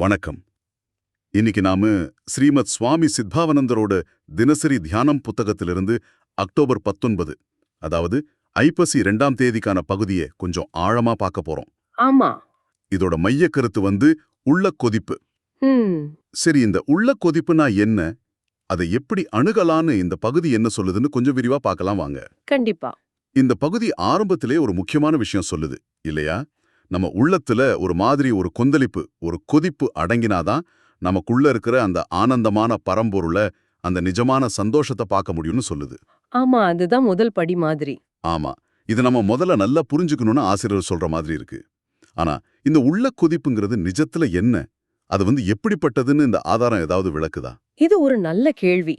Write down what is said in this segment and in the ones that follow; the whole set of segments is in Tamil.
வணக்கம். இன்னைக்கு நாம ஸ்ரீமத் சுவாமி சித்பாவனந்தரோட தினசரி தியானம் புத்தகத்திலிருந்து அக்டோபர் பத்தொன்பது அதாவது ஐப்பசி ரெண்டாம் தேதிக்கான பகுதியை கொஞ்சம் ஆழமா பார்க்க போறோம். ஆமா. இதோட மையக் கருத்து வந்து உள்ள கொதிப்பு. சரி இந்த உள்ள கொதிப்புனா என்ன? அதை எப்படி அணுகலான்னு இந்த பகுதி என்ன சொல்லுதுன்னு கொஞ்சம் விரிவா பார்க்கலாம் வாங்க. கண்டிப்பா. இந்த பகுதி ஆரம்பத்திலே ஒரு முக்கியமான விஷயம் சொல்லுது இல்லையா? நம்ம உள்ளத்துல ஒரு மாதிரி ஒரு கொந்தளிப்பு ஒரு கொதிப்பு அடங்கினாதான் நமக்குள்ள இருக்கிற அந்த ஆனந்தமான பரம்பொருளை அந்த நிஜமான சந்தோஷத்தை பார்க்க முடியும்னு சொல்லுது. ஆமா அதுதான் முதல் படி மாதிரி. ஆமா. இது நம்ம முதல்ல நல்லா புரிஞ்சுக்கணும்னு ஆசிரியர் சொல்ற மாதிரி இருக்கு. ஆனா இந்த உள்ள கொதிப்புங்கிறது நிஜத்துல என்ன? அது வந்து எப்படிப்பட்டதுன்னு இந்த ஆதாரம் ஏதாவது விளக்குதா? இது ஒரு நல்ல கேள்வி.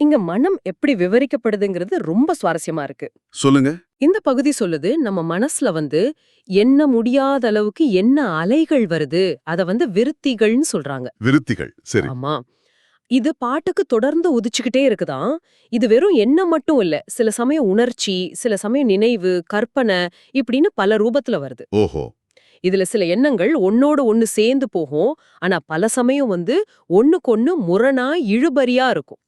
இங்க மனம் எப்படி விவரிக்கப்படுதுங்கிறது ரொம்ப சுவாரஸ்யமா இருக்கு. சொல்லுங்க. இந்த பகுதி சொல்லுது நம்ம மனசுல வந்து எண்ண முடியாத அளவுக்கு என்ன அலைகள் வருது அத வந்து விருத்திகள்னு சொல்றாங்க. விருத்திகள் சரி. ஆமா. இது பாட்டுக்கு தொடர்ந்து உதிச்சுக்கிட்டே இருக்குதாம் இது வெறும் எண்ணம் மட்டும் இல்ல சில சமயம் உணர்ச்சி சில சமயம் நினைவு கற்பனை இப்படின்னு பல ரூபத்துல வருது. ஓஹோ. இதுல சில எண்ணங்கள் ஒன்னோட ஒன்னு சேர்ந்து போகும். ஆனா பல சமயம் வந்து ஒண்ணுக்கொன்னு முரணா இழுபறியா இருக்கும்.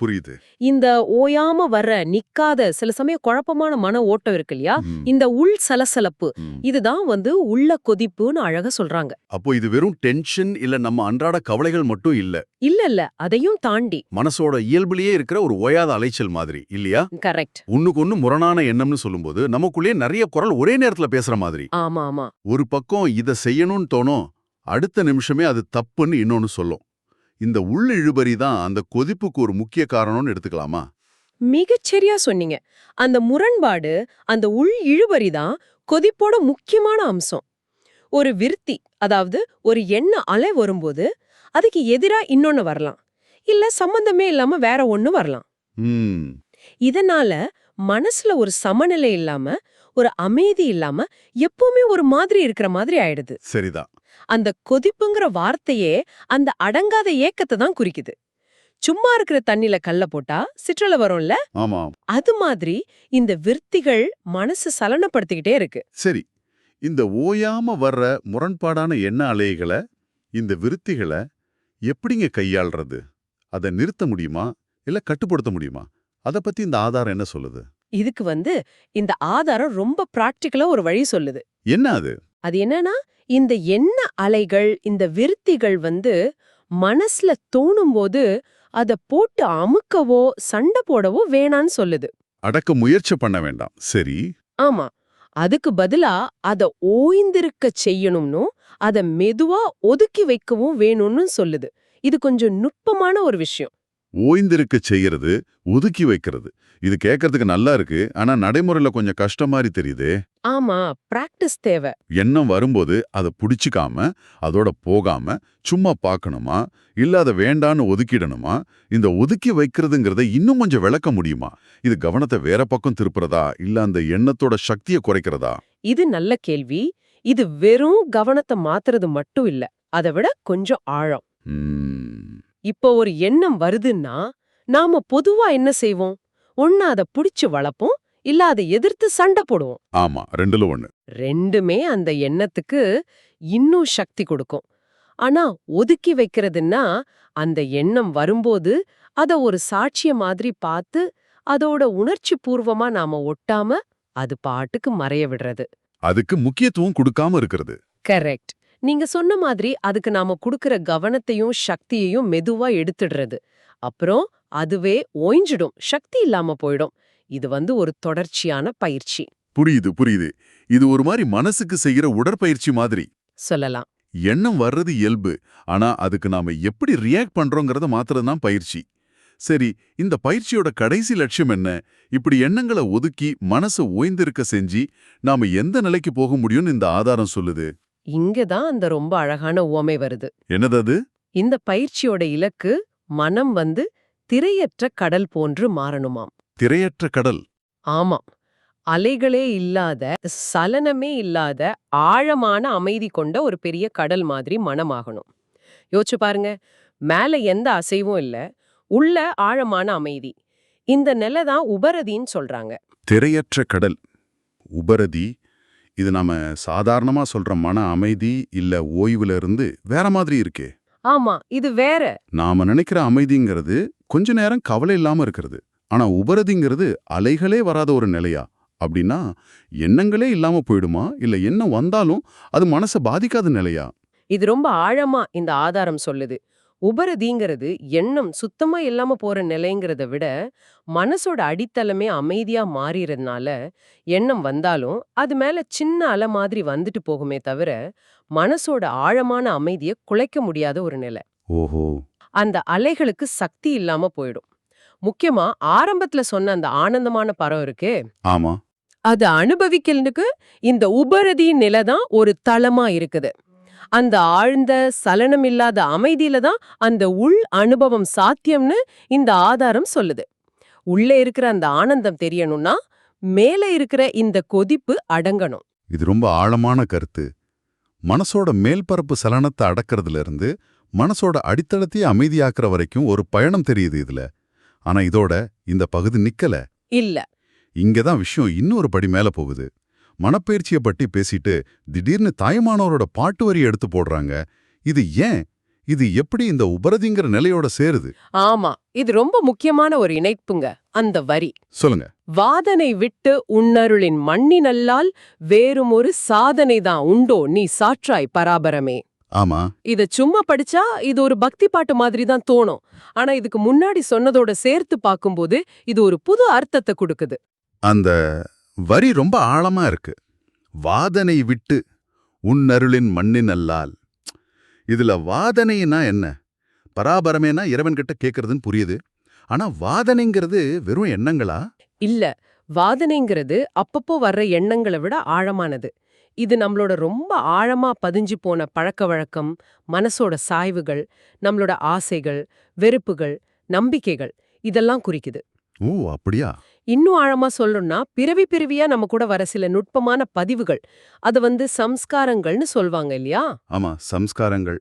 புரியுது. இந்த ஓயாம வர்ற நிக்காத சில சமயம் குழப்பமான மன ஓட்டம் இருக்கு இல்லையா? இந்த உள் சலசலப்பு. இதுதான் வந்து உள்ள கொதிப்புன்னு அழகா சொல்றாங்க. அப்போ இது வெறும் டென்ஷன் இல்ல நம்ம அன்றாட கவலைகள் மட்டும் இல்ல. இல்ல இல்ல. அதையும் தாண்டி. மனசோட இயல்புலயே இருக்கிற ஒரு ஓயாத அலைச்சல் மாதிரி இல்லையா? கரெக்ட். ஒண்ணுக்கு ஒண்ணு முரணான எண்ணம்னு சொல்லும்போது நமக்குள்ளே நிறைய குரல் ஒரே நேரத்துல பேசுற மாதிரி. ஆமா ஆமா. ஒரு பக்கம் இத செய்யணும்னு தோணும் அடுத்த நிமிஷமே அது தப்புன்னு இன்னொன்னு சொல்லும். இந்த உள் இழுபறி தான் அந்த கொதிப்புக்கு ஒரு முக்கிய காரணம்னு எடுத்துக்கலாமா? மிகச்சரியா சொன்னீங்க. அந்த முரண்பாடு அந்த உள் இழுபறி தான் கொதிப்போட முக்கியமான அம்சம். ஒரு விருத்தி அதாவது ஒரு எண்ண அலை வரும்போது அதுக்கு எதிரா இன்னொன்னு வரலாம். இல்ல சம்பந்தமே இல்லாம வேற ஒண்ணு வரலாம். இதனால மனசுல ஒரு சமநிலை இல்லாம ஒரு அமைதி இல்லாம எப்பவுமே ஒரு மாதிரி இருக்கிற மாதிரி ஆயிடுது. சரிதான் அந்த கொதிப்புங்கிற வார்த்தையே அந்த அடங்காத ஏக்கத்தை தான் குறிக்குது. சும்மா இருக்கிற தண்ணில கல்ல போட்டா சிற்றல வரும்ல? ஆமா. அது மாதிரி இந்த விற்த்திகள் மனசு சலனப்படுத்திக்கிட்டே இருக்கு. சரி. இந்த ஓயாம வர்ற முரண்பாடான எண்ண அலைகளை இந்த விருத்திகளை எப்படிங்க கையாள்றது? அதை நிறுத்த முடியுமா? இல்ல கட்டுப்படுத்த முடியுமா? அத பத்தி இந்த ஆதாரம் என்ன சொல்லுது? இதுக்கு வந்து இந்த ஆதாரம் ரொம்ப பிராக்டிக்கலா ஒரு வழி சொல்லுது. என்ன அது? அது என்னன்னா இந்த எண்ண அலைகள் இந்த விருத்திகள் வந்து மனசுல தோணும்போது அத போட்டு அமுக்கவோ சண்டை போடவோ வேணான்னு சொல்லுது. அடக்க முயற்சி பண்ண வேண்டாம். சரி. ஆமா. அதுக்கு பதிலா அத ஓய்ந்திருக்க செய்யணும்னும் அத மெதுவா ஒதுக்கி வைக்கவும் வேணும்னு சொல்லுது. இது கொஞ்சம் நுட்பமான ஒரு விஷயம். ஓய்ந்திருக்க செய்யறது ஒதுக்கி வைக்கிறது. இது கேட்கறதுக்கு நல்லா இருக்கு ஆனா நடைமுறையில கொஞ்சம் கஷ்டம் மாதிரி தெரியுதே. ஆமா பிராக்டிஸ் தேவை. எண்ணம் வரும்போது அதை புடிச்சுக்காம அதோட போகாம சும்மா பார்க்கணுமா இல்ல அதை வேண்டான்னு ஒதுக்கிடணுமா இந்த ஒதுக்கி வைக்கிறதுங்கிறத இன்னும் கொஞ்சம் விளக்க முடியுமா? இது கவனத்தை வேற பக்கம் திருப்புறதா இல்ல அந்த எண்ணத்தோட சக்தியை குறைக்கிறதா? இது நல்ல கேள்வி. இது வெறும் கவனத்தை மாத்துறது மட்டும் இல்ல அதை விட கொஞ்சம் ஆழம். இப்போ ஒரு எண்ணம் வருதுன்னா நாம பொதுவா என்ன செய்வோம்? ஒண்ணு அதை புடிச்சு வளப்போம் இல்ல அதை எதிர்த்து சண்டை போடுவோம். ஆமா ரெண்டுல ஒண்ணு. ரெண்டுமே அந்த எண்ணத்துக்கு இன்னும் சக்தி கொடுக்கும். ஆனா ஒதுக்கி வைக்கிறதுன்னா அந்த எண்ணம் வரும்போது அத ஒரு சாட்சிய மாதிரி பார்த்து அதோட உணர்ச்சி பூர்வமா நாம ஒட்டாம அது பாட்டுக்கு மறைய விடுறது. அதுக்கு முக்கியத்துவம் கொடுக்காம இருக்கிறது. கரெக்ட். நீங்க சொன்ன மாதிரி அதுக்கு நாம குடுக்கிற கவனத்தையும் சக்தியையும் மெதுவா எடுத்துடுறது. அப்புறம் அதுவே ஓய்ஞ்சிடும் சக்தி இல்லாம போயிடும். இது வந்து ஒரு தொடர்ச்சியான பயிற்சி. புரியுது புரியுது. இது ஒரு மாதிரி மனசுக்கு செய்யற உடற்பயிற்சி மாதிரி. சொல்லலாம். எண்ணம் வர்றது இயல்பு. ஆனா அதுக்கு நாம எப்படி ரியாக்ட் பண்றோங்கிறத மாத்திரம் தான் பயிற்சி. சரி இந்த பயிற்சியோட கடைசி லட்சியம் என்ன? இப்படி எண்ணங்களை ஒதுக்கி மனசை ஓய்ந்திருக்க செஞ்சு நாம எந்த நிலைக்கு போக முடியும்னு இந்த ஆதாரம் சொல்லுது? இங்கதான் அந்த ரொம்ப அழகான உவமை வருது. என்னது அது? இந்த பயிற்சியோட இலக்கு மனம் வந்து திரையற்ற கடல் போன்று மாறணுமாம். திரையற்ற கடல். ஆமாம். அலைகளே இல்லாத சலனமே இல்லாத ஆழமான அமைதி கொண்ட ஒரு பெரிய கடல் மாதிரி மனமாகணும். யோசிச்சு பாருங்க. மேல எந்த அசைவும் இல்ல உள்ள ஆழமான அமைதி. இந்த நிலை தான் உபரதின்னு சொல்றாங்க. திரையற்ற கடல். உபரதி இது நாம சாதாரணமா சொல்ற மன அமைதி இல்ல ஓய்வுல இருந்து வேற மாதிரி இருக்கே. ஆமா இது வேற. நாம நினைக்கிற அமைதிங்கிறது கொஞ்ச நேரம் கவலை இல்லாம இருக்கிறது. ஆனா உபரதிங்கிறது அலைகளே வராத ஒரு நிலையா? அப்படின்னா எண்ணங்களே இல்லாம போயிடுமா? இல்ல எண்ணம் வந்தாலும் அது மனசை பாதிக்காத நிலையா? இது ரொம்ப ஆழமா இந்த ஆதாரம் சொல்லுது. உபரதிங்கிறது எண்ணம் சுத்தமா இல்லாம போற நிலைங்கிறத விட மனசோட அடித்தளமே அமைதியா மாறிறதுனால எண்ணம் வந்தாலும் அது மேல சின்ன அலை மாதிரி வந்துட்டு போகுமே தவிர மனசோட ஆழமான அமைதியை குலைக்க முடியாத ஒரு நிலை. ஓஹோ. அந்த அலைகளுக்கு சக்தி இல்லாம போயிடும். முக்கியமா ஆரம்பத்துல சொன்ன அந்த ஆனந்தமான பரம் இருக்கே. ஆமா. அது அனுபவிக்கிறதுக்கு இந்த உபரதி நிலை தான் ஒரு தளமா இருக்குது. அந்த ஆழ்ந்த சலனம் இல்லாத அமைதியில தான் அந்த உள் அனுபவம் சாத்தியம்னு இந்த ஆதாரம் சொல்லுது. உள்ளே இருக்கிற அந்த ஆனந்தம் தெரியணும்னா மேலே இருக்கிற இந்த கொதிப்பு அடங்கணும். இது ரொம்ப ஆழமான கருத்து. மனசோட மேல்பரப்பு சலனத்தை அடக்கிறதுல இருந்து மனசோட அடித்தளத்தையே அமைதியாக்குற வரைக்கும் ஒரு பயணம் தெரியுது இதுல. ஆனா இதோட இந்த பகுதி நிக்கல. இல்ல. இங்கதான் விஷயம் இன்னொரு படி மேல போகுது. மனப்பயிற்சியை பற்றி பேசிட்டு திடீர்னு தாய்மானவரோட பாட்டு வரி எடுத்து போடுறாங்க. இது ஏன்? இது எப்படி இந்த உபரதிங்கிற நிலையோட சேருது? ஆமா இது ரொம்ப முக்கியமான ஒரு இணைப்புங்க அந்த வரி. சொல்லுங்க. வாதனை விட்டு உன்னருளின் மண்ணினல்லால் வேறும் ஒரு சாதனை தான் உண்டோ நீ சாற்றாய் பராபரமே. ஆமா. இத சும்மா படிச்சா இது ஒரு பக்தி பாட்டு மாதிரி தான் தோணும். ஆனா இதுக்கு முன்னாடி சொன்னதோட சேர்த்து பார்க்கும்போது இது ஒரு புது அர்த்தத்தை கொடுக்குது. அந்த வரி ரொம்ப ஆழமா இருக்கு. வாதனை விட்டு உன்னருளின் மண்ணின் அல்லால். இதுல வாதனைனா என்ன? பராபரமேனா இறைவன்கிட்ட கேக்குறதுன்னு புரியுது. ஆனா வாதனைங்கிறது வெறும் எண்ணங்களா? இல்ல. வாதனைங்கிறது அப்பப்போ வர்ற எண்ணங்களை விட ஆழமானது. இது நம்மளோட ரொம்ப ஆழமா பதிஞ்சு போன பழக்க வழக்கம் மனசோட சாய்வுகள் நம்மளோட ஆசைகள் வெறுப்புகள் நம்பிக்கைகள் இதெல்லாம் குறிக்குது. ஓ அப்படியா? இன்னும் ஆழமா சொல்லணும்னா பிறவி பிறவியா நம்ம கூட வர சில நுட்பமான பதிவுகள். அது வந்து சம்ஸ்காரங்கள்னு சொல்வாங்க இல்லையா? ஆமா சம்ஸ்காரங்கள்.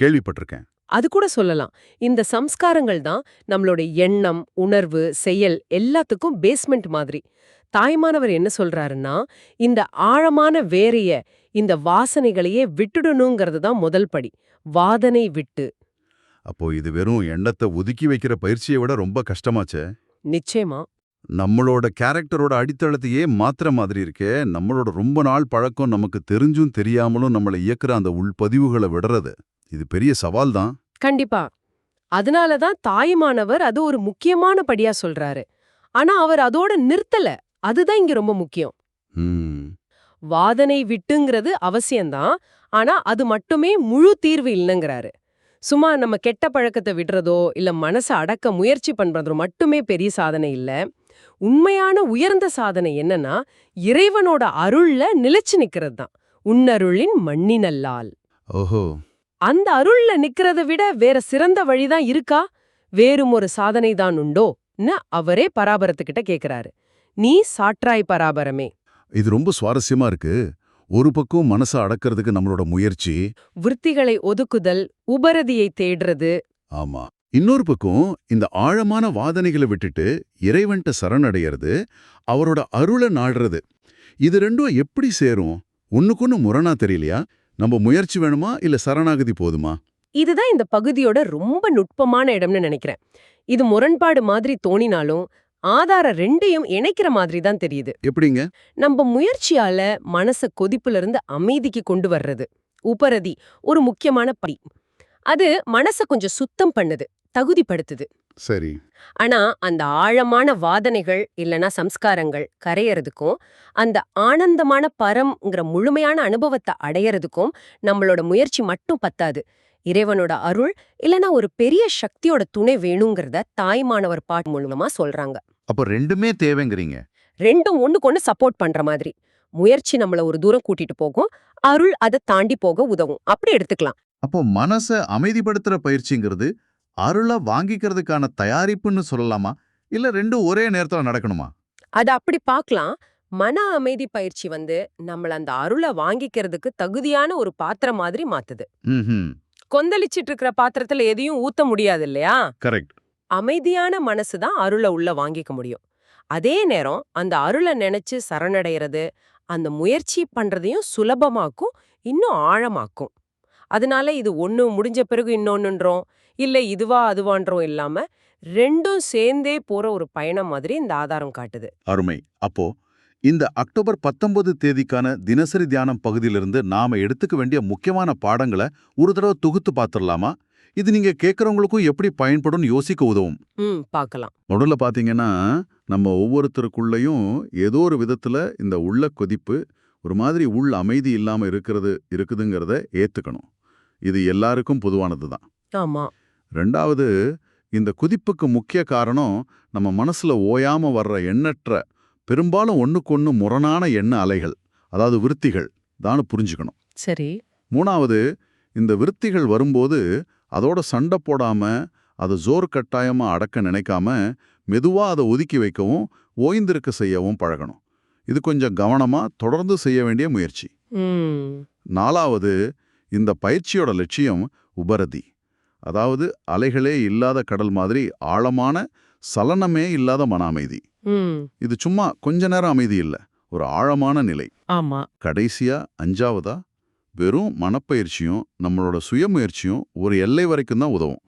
கேள்விப்பட்டிருக்கேன். அது கூட சொல்லலாம். இந்த சம்ஸ்காரங்கள் தான் நம்மளோட எண்ணம் உணர்வு செயல் எல்லாத்துக்கும் பேஸ்மெண்ட் மாதிரி. தாய்மானவர் என்ன சொல்றாருன்னா இந்த ஆழமான வேரைய இந்த வாசனைகளையே விட்டுடணுங்கிறது தான் முதல் படி. வாதனை விட்டு. அப்போ இது வெறும் எண்ணத்தை ஒதுக்கி வைக்கிற பயிற்சியை விட ரொம்ப கஷ்டமாச்சே? நிச்சயமா. நம்மளோட கேரக்டரோட அடித்தளத்தையே மாத்திர மாதிரி இருக்கே. நம்மளோட ரொம்ப நாள் பழக்கம் நமக்கு தெரிஞ்சும் தெரியாமலும் நம்மளை இயக்குற அந்த உள்பதிவுகளை விடுறது. இது பெரிய சவால் தான். கண்டிப்பா. அதனால தான் தாய்மானவர் அது ஒரு முக்கியமான படியா சொல்றாரு. ஆனா அவர் அதோட நிறுத்தல. அதுதான் இங்க ரொம்ப முக்கியம். வாதனை விட்டுங்கிறது அவசியம்தான் ஆனா அது மட்டுமே முழு தீர்வு இல்லைங்கிறாரு. சும்மா நம்ம கெட்ட பழக்கத்தை விடுறதோ இல்ல மனசை அடக்க முயற்சி பண்றதோ மட்டுமே பெரிய சாதனை இல்ல. உண்மையான உயர்ந்த சாதனை என்னன்னா இறைவனோட அருள்ல நிலைச்சு நிக்கிறது தான் உன்னருளின் மண்ணினல்லால். ஓஹோ. அந்த அருள்ல நிக்கிறத விட வேற சிறந்த வழிதான் இருக்கா? வேறும் ஒரு சாதனை தான் உண்டோ? அவரே பராபரத்துக்கிட்ட கேக்குறாரு. நீ சாற்றாய் பராபரமே. இது ரொம்ப சுவாரஸ்யமா இருக்கு. ஒரு பக்கம் மனசை அடக்கிறதுக்கு நம்மளோட முயற்சி. விற்த்திகளை ஒதுக்குதல் உபரதியை தேடுறது. ஆமா. இன்னொரு பக்கம் இந்த ஆழமான வாதனைகளை விட்டுட்டு இறைவன்ட்ட சரணடைகிறது அவரோட அருளை நாடுறது. இது ரெண்டும் எப்படி சேரும்? ஒண்ணுக்கொன்னு முரணா தெரியலையா? நம்ம முயற்சி வேணுமா? இல்ல சரணாகதி போதுமா? இதுதான் இந்த பகுதியோட ரொம்ப நுட்பமான இடம்னு நினைக்கிறேன். இது முரண்பாடு மாதிரி தோணினாலும் ஆதார ரெண்டையும் இணைக்கிற மாதிரி தான் தெரியுது. எப்படிங்க? நம்ம முயற்சியால மனச கொதிப்புல இருந்து அமைதிக்கு கொண்டு வர்றது. உபரதி ஒரு முக்கியமான படி. அது மனச கொஞ்சம் சுத்தம் பண்ணுது தகுதிப்படுத்துது. சரி. ஆனா அந்த ஆழமான வாதனைகள் இல்லனா சம்ஸ்காரங்கள் கரையறதுக்கும் அந்த ஆனந்தமான பரம்ங்கிற முழுமையான அனுபவத்தை அடையறதுக்கும் நம்மளோட முயற்சி மட்டும் பத்தாது. இறைவனோட அருள் இல்லனா ஒரு பெரிய சக்தியோட துணை வேணுங்கிறத தாய்மானவர் பாட்டு மூலமா சொல்றாங்க. அப்போ ரெண்டுமே தேவைங்கிறீங்க? ரெண்டும் ஒண்ணுக்கு சப்போர்ட் பண்ற மாதிரி. முயற்சி நம்மள ஒரு தூரம் கூட்டிட்டு போகும் அருள் அதை தாண்டி போக உதவும். அப்படி எடுத்துக்கலாம். அப்போ மனசை அமைதிப்படுத்துற பயிற்சிங்கிறது அருளை வாங்கிக்கிறதுக்கான தயாரிப்புன்னு சொல்லலாமா? இல்ல ரெண்டும் ஒரே நேரத்துல நடக்கணுமா? அது அப்படி பார்க்கலாம் மன அமைதி பயிற்சி வந்து நம்மள அந்த அருளை வாங்கிக்கிறதுக்கு தகுதியான ஒரு பாத்திரம் மாதிரி மாத்துது. கொந்தளிச்சிட்டு இருக்கிற பாத்திரத்துல எதையும் ஊத்த முடியாது இல்லையா? கரெக்ட். அமைதியான மனசு தான் அருளை உள்ள வாங்கிக்க முடியும். அதே நேரம் அந்த அருளை நினைச்சு சரணடைறது அந்த முயற்சி பண்றதையும் சுலபமாக்கும் இன்னும் ஆழமாக்கும். அதனால இது ஒண்ணு முடிஞ்ச பிறகு இன்னொன்னுன்றோம். இல்ல இதுவா அதுவான்றோம் இல்லாம ரெண்டும் சேர்ந்தே போற ஒரு பயணம் மாதிரி இந்த ஆதாரம் காட்டுது. அருமை. அப்போ இந்த அக்டோபர் 19 தேதிக்கான தினசரி தியானம் பகுதியிலிருந்து நாம எடுத்துக்க வேண்டிய முக்கியமான பாடங்களை ஒரு தடவை தொகுத்து பார்த்துடலாமா? இது நீங்க கேட்கறவங்களுக்கும் எப்படி பயன்படும்னு யோசிக்க உதவும். பார்க்கலாம். முதல்ல பாத்தீங்கன்னா நம்ம ஒவ்வொருத்தருக்குள்ளேயும் ஏதோ ஒரு விதத்துல இந்த உள்ள கொதிப்பு ஒரு மாதிரி உள் அமைதி இல்லாம இருக்கிறது இருக்குதுங்கிறத ஏத்துக்கணும். இது எல்லாருக்கும் பொதுவானது தான். ஆமா. ரெண்டாவது இந்த குதிப்புக்கு முக்கிய காரணம் நம்ம மனசுல ஓயாம வர்ற எண்ணற்ற பெரும்பாலும் ஒண்ணுக்கொண்ணு முரணான எண்ண அலைகள் அதாவது விருத்திகள் தான் புரிஞ்சுக்கணும். சரி. மூணாவது இந்த விருத்திகள் வரும்போது அதோட சண்டை போடாம அதை ஜோர் கட்டாயமா அடக்க நினைக்காம மெதுவா அதை ஒதுக்கி வைக்கவும் ஓய்ந்திருக்க செய்யவும் பழகணும். இது கொஞ்சம் கவனமா தொடர்ந்து செய்ய வேண்டிய முயற்சி. நாலாவது இந்த பயிற்சியோட லட்சியம் உபரதி. அதாவது அலைகளே இல்லாத கடல் மாதிரி ஆழமான சலனமே இல்லாத மன அமைதி இது சும்மா கொஞ்ச நேரம் அமைதி இல்ல ஒரு ஆழமான நிலை. ஆமா. கடைசியா அஞ்சாவதா? வெறும் மனப்பயிற்சியும் நம்மளோட சுயமுயற்சியும் ஒரு எல்லை வரைக்கும் தான் உதவும்.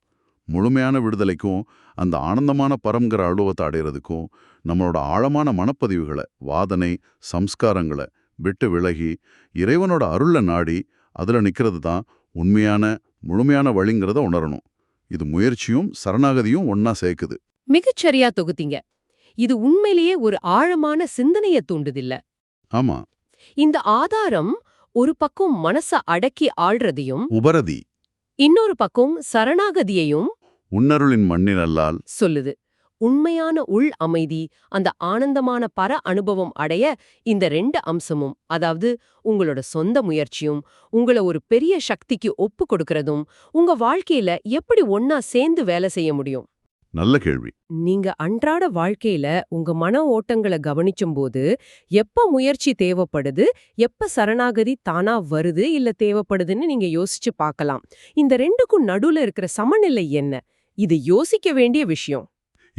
முழுமையான விடுதலைக்கும் அந்த ஆனந்தமான பரம்ங்கிற அனுபவத்தை அடையிறதுக்கும் நம்மளோட ஆழமான மனப்பதிவுகளை வாதனை சம்ஸ்காரங்களை விட்டு விலகி இறைவனோட அருளை நாடி அதுல நிக்கிறது தான் உண்மையான முழுமையான வழிங்கிறத உணரணும். இது முயற்சியும் சரணாகதியும் ஒன்னா சேர்க்குது. மிகச்சரியா தொகுத்தீங்க. இது உண்மையிலேயே ஒரு ஆழமான சிந்தனைய தூண்டுதில்ல. ஆமா. இந்த ஆதாரம் ஒரு பக்கம் மனச அடக்கி ஆள்றதையும் உபரதி. இன்னொரு பக்கம் சரணாகதியையும் உன்னருளின் மண்ணினல்லால் சொல்லுது. உண்மையான உள் அமைதி அந்த ஆனந்தமான பர அனுபவம் அடைய இந்த ரெண்டு அம்சமும் அதாவது உங்களோட சொந்த முயற்சியும் உங்கள ஒரு பெரிய சக்திக்கு ஒப்பு கொடுக்கறதும் உங்க வாழ்க்கையில எப்படி ஒன்னா சேர்ந்து வேலை செய்ய முடியும்? நல்ல கேள்வி. நீங்க அன்றாட வாழ்க்கையில உங்க மன ஓட்டங்களை கவனிச்சும்போது எப்ப முயற்சி தேவைப்படுது எப்ப சரணாகதி தானா வருது இல்ல தேவைப்படுதுன்னு நீங்க யோசிச்சு பார்க்கலாம். இந்த ரெண்டுக்கும் நடுவுல இருக்கிற சமநிலை என்ன? இது யோசிக்க வேண்டிய விஷயம்.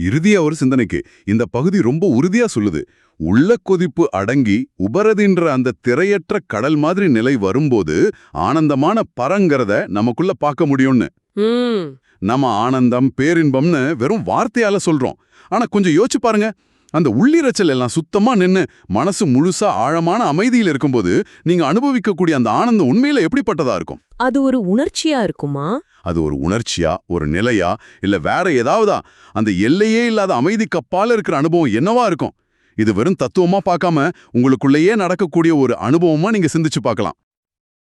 இறுதியா ஒரு சிந்தனைக்கு இந்த பகுதி ரொம்ப உறுதியா சொல்லுது. உள்ள கொதிப்பு அடங்கி உபரதின்ற அந்த திரையற்ற கடல் மாதிரி நிலை வரும்போது ஆனந்தமான பரங்கிறத நமக்குள்ள பார்க்க முடியும்னு. நம்ம ஆனந்தம் பேரின்பம்னு வெறும் வார்த்தையால சொல்றோம். ஆனா கொஞ்சம் யோசிச்சு பாருங்க. அந்த உள்ளிரைச்சல் எல்லாம் சுத்தமா நின்னு மனசு முழுசா ஆழமான அமைதியில் இருக்கும்போது நீங்க அனுபவிக்கக்கூடிய அந்த ஆனந்தம் உண்மையில எப்படிப்பட்டதா இருக்கும்? அது ஒரு உணர்ச்சியா இருக்குமா? அது ஒரு உணர்ச்சியா ஒரு நிலையா இல்ல வேற ஏதாவதா? அந்த எல்லையே இல்லாத அமைதிக்கு அப்பால இருக்கிற அனுபவம் என்னவா இருக்கும்? இது வெறும் தத்துவமா பார்க்காம உங்களுக்குள்ளேயே நடக்கக்கூடிய ஒரு அனுபவமா நீங்க சிந்திச்சு பார்க்கலாம்.